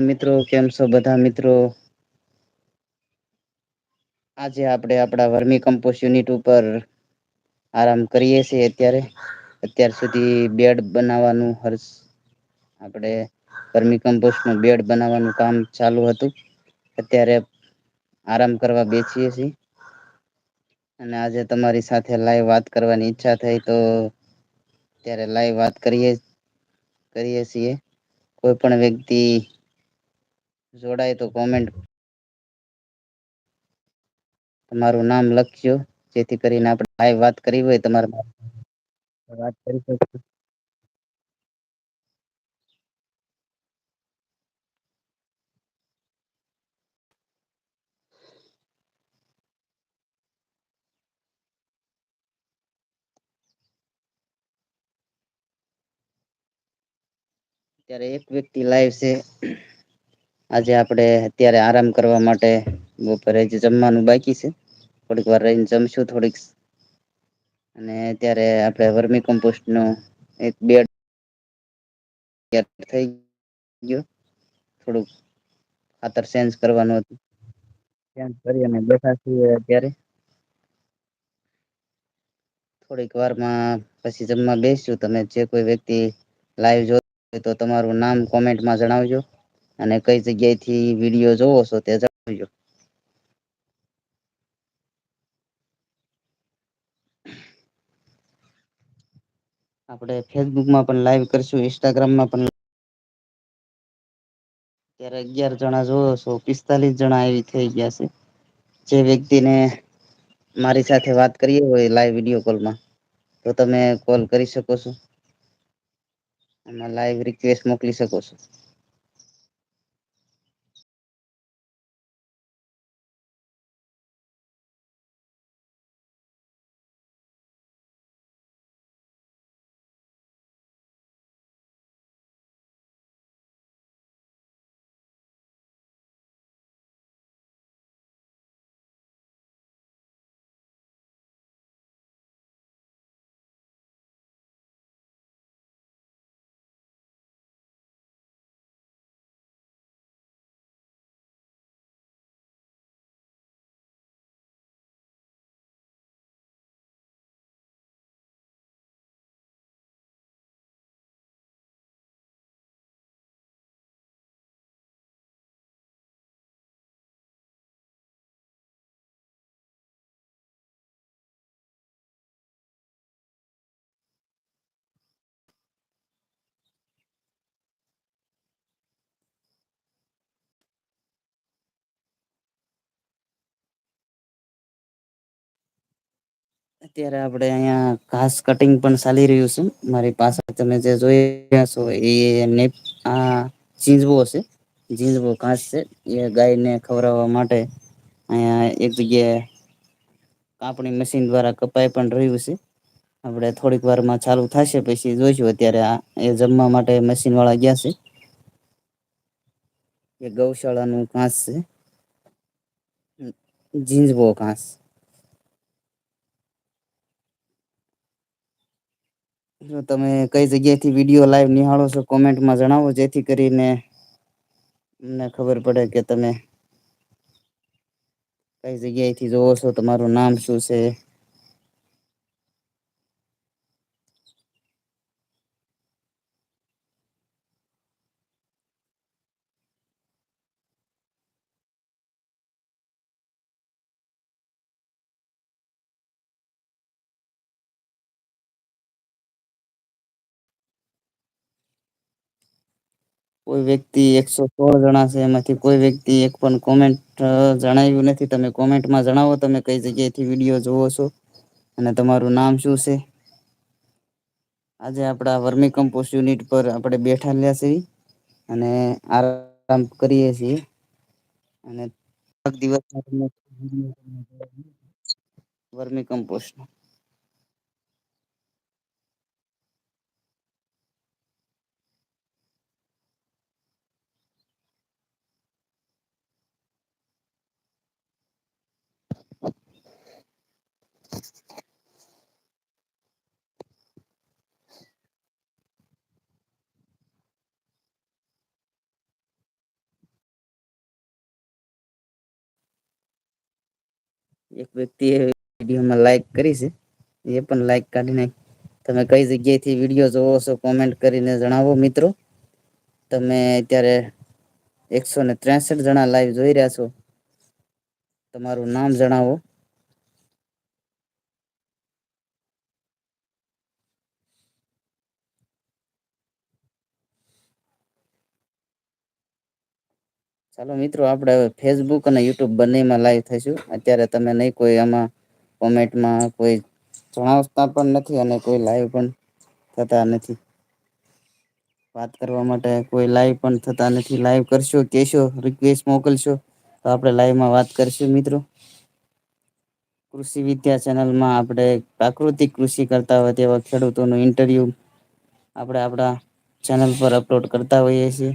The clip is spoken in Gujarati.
મિત્રો, કેમ છો બધા મિત્રો? આજે આપણે આપણા વર્મી કમ્પોસ્ટ યુનિટ ઉપર આરામ કરીએ છીએ અત્યારે. અત્યાર સુધી બેડ બનાવવાનું હર્ષ, આપણે વર્મી કમ્પોસ્ટનું બેડ બનાવવાનું કામ ચાલુ હતું. અત્યારે આરામ કરવા બેસીએ છીએ. અને આજે તમારી સાથે લાઈવ વાત કરવાની ઈચ્છા થઈ તો ત્યારે લાઈવ વાત કરીએ કરીએ છીએ. કોઈ પણ વ્યક્તિ જોડાય તો કોમેન્ટ તમારું નામ લખજો જેથી કરીને આપણે વાત કરી હોય તમારે વાત કરી શકીએ. અત્યારે એક વ્યક્તિ લાઈવ છે. આજે આપણે અત્યારે આરામ કરવા માટે બપોરે જે જમવાનું બાકી છે. થોડીક વાર રહીને જમશું થોડીક. અને અત્યારે આપણે વર્મી કમ્પોસ્ટનો એક બેડ થઈ ગયો. થોડુંક ખાતર ચેન્જ કરવાનું હતું. ચેન્જ કરી અને બેઠા છીએ અત્યારે. થોડીક વારમાં પછી જમવા બેસશું. તમે જે કોઈ વ્યક્તિ લાઈવ જો તો તમારું નામ કોમેન્ટમાં જણાવજો. અને કઈ જગ્યાએથી વીડિયો જોવો છો તે જણાવજો. આપણે ફેસબુકમાં પણ લાઈવ કરશું, ઇન્સ્ટાગ્રામમાં પણ અત્યારે અગિયાર જણા જોવો છો, પિસ્તાલીસ જણા એવી થઈ ગયા છે. જે વ્યક્તિને મારી સાથે વાત કરીએ હોય લાઈવ વીડિયો કોલમાં, તો તમે કોલ કરી શકો છો. એમાં લાઈવ રિક્વેસ્ટ મોકલી શકો છો. અત્યારે આપણે અહીંયા ઘાસ કટિંગ પણ ચાલી રહ્યું છે. મારી પાસે તમે જે જોઈ રહ્યા છો એ નેપ, આ ચીંજવો છે. ચીંજવો ઘાસ છે. એ ગાયને ખવડાવવા માટે અહીંયા એક જગ્યાએ કાપણી મશીન દ્વારા કપાઈ પણ રહ્યું છે. આપણે થોડીક વારમાં ચાલુ થશે, પછી જોઈશું અત્યારે આ, એ જમવા માટે મશીન વાળા ગયા છે. એ ગૌશાળાનું ઘાસ છે. જીન્સબો ઘાસ. જો તમે કઈ જગ્યા થી વીડિયો લાઈવ નિહાળો છો કોમેન્ટમાં જણાવો, જેથી કરીને અમને ખબર પડે કે તમે કઈ જગ્યાએથી જોવો છો, તમારું નામ શું છે? કોઈ વ્યક્તિ એકસો સોળ જણા છે, એમાંથી કોઈ વ્યક્તિ એક પણ કોમેન્ટ જણાવ્યું નથી. તમે કોમેન્ટમાં જણાવો, તમે કઈ જગ્યાએથી વીડિયો જોવો છો અને તમારું નામ શું છે? આજે આપણા વર્મી કમ્પોસ્ટ યુનિટ પર આપણે બેઠા છે અને આરામ કરીએ છીએ. અને દિવસ વર્મી કમ્પોસ્ટ એક વ્યક્તિ એ વિડીયોમાં લાઈક કરી છે. એ પણ લાઈક કાઢીને તમે કઈ જગ્યાએથી વીડિયો જોવો છો કોમેન્ટ કરીને જણાવો મિત્રો. તમે અત્યારે એકસો ને ત્રેસઠ જણા લાઈવ જોઈ રહ્યા છો. તમારું નામ જણાવો. ચાલો મિત્રો, આપણે ફેસબુક અને યુટ્યુબ બંનેમાં લાઈવ થઈશું. અત્યારે તમે નહીં કોઈ આમાં કોમેન્ટમાં કોઈ જણાવતા પણ નથી અને કોઈ લાઈવ પણ થતા નથી. વાત કરવા માટે કોઈ લાઈવ પણ થતા નથી. લાઈવ કરશો કેશો રિક્વેસ્ટ મોકલશો, તો આપણે લાઈવમાં વાત કરીશું મિત્રો. કૃષિ વિદ્યા ચેનલમાં આપણે પ્રાકૃતિક કૃષિ કરતા હોય તેવા ખેડૂતોનું ઇન્ટરવ્યૂ આપણે આપણા ચેનલ પર અપલોડ કરતા હોઈએ છીએ.